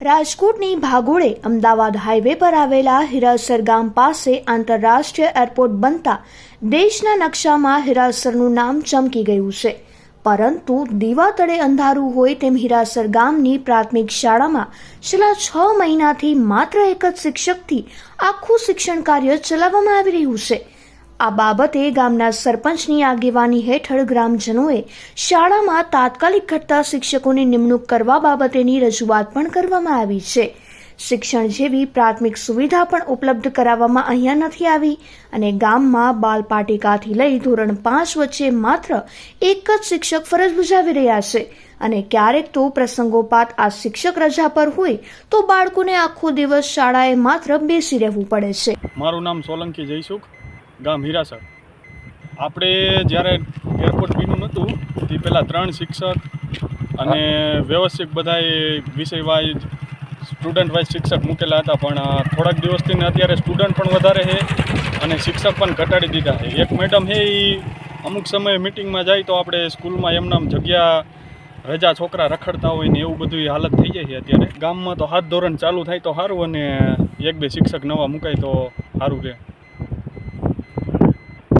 રાજકોટની ભાગોળે અમદાવાદ હાઈવે પર આવેલા હિરાસર ગામ પાસે આંતરરાષ્ટ્રીય એરપોર્ટ બનતા દેશના નકશામાં હિરાસરનું નામ ચમકી ગયું છે. પરંતુ દીવા તળે અંધારું હોય તેમ હિરાસર ગામની પ્રાથમિક શાળામાં છેલ્લા છ મહિનાથી માત્ર એક જ શિક્ષકથી આખું શિક્ષણ કાર્ય ચલાવવામાં આવી રહ્યું છે. આ બાબતે ગામના સરપંચની આગેવાની હેઠળ ગ્રામજનોએ શાળામાં તાત્કાલિક ઘટતા શિક્ષકોની નિમણૂક કરવા બાબતેની રજૂઆત પણ કરવામાં આવી છે. શિક્ષણ જેવી પ્રાથમિક સુવિધા પણ ઉપલબ્ધ કરાવવામાં અહીંયા નથી આવી અને ગામમાં બાલપાટિકાથી લઈ ધોરણ પાંચ વચ્ચે માત્ર એક જ શિક્ષક ફરજ બજાવી રહ્યા છે અને ક્યારેક તો પ્રસંગોપાત આ શિક્ષક રજા પર હોય તો બાળકોને આખો દિવસ શાળાએ માત્ર બેસી રહેવું પડે છે. મારું નામ સોલંકી જયસુખ. ગામ હીરાસર. આપણે જ્યારે એરપોર્ટ બન્યું નહોતું, તે પહેલાં ત્રણ શિક્ષક અને વ્યવસ્થિત બધાએ વિષય વાઇઝ સ્ટુડન્ટ વાઇઝ શિક્ષક મૂકેલા હતા, પણ થોડાક દિવસથી અત્યારે સ્ટુડન્ટ પણ વધારે છે અને શિક્ષક પણ ઘટાડી દીધા છે. એક મેડમ છે એ અમુક સમયે મિટિંગમાં જાય તો આપણે સ્કૂલમાં એમનામ જગ્યા રજા છોકરા રખડતા હોય ને એવું બધું હાલત થઈ જાય છે અત્યારે. ગામમાં તો હાથ ધોરણ ચાલુ થાય તો સારું અને એક બે શિક્ષક નવા મુકાય તો સારું રહે.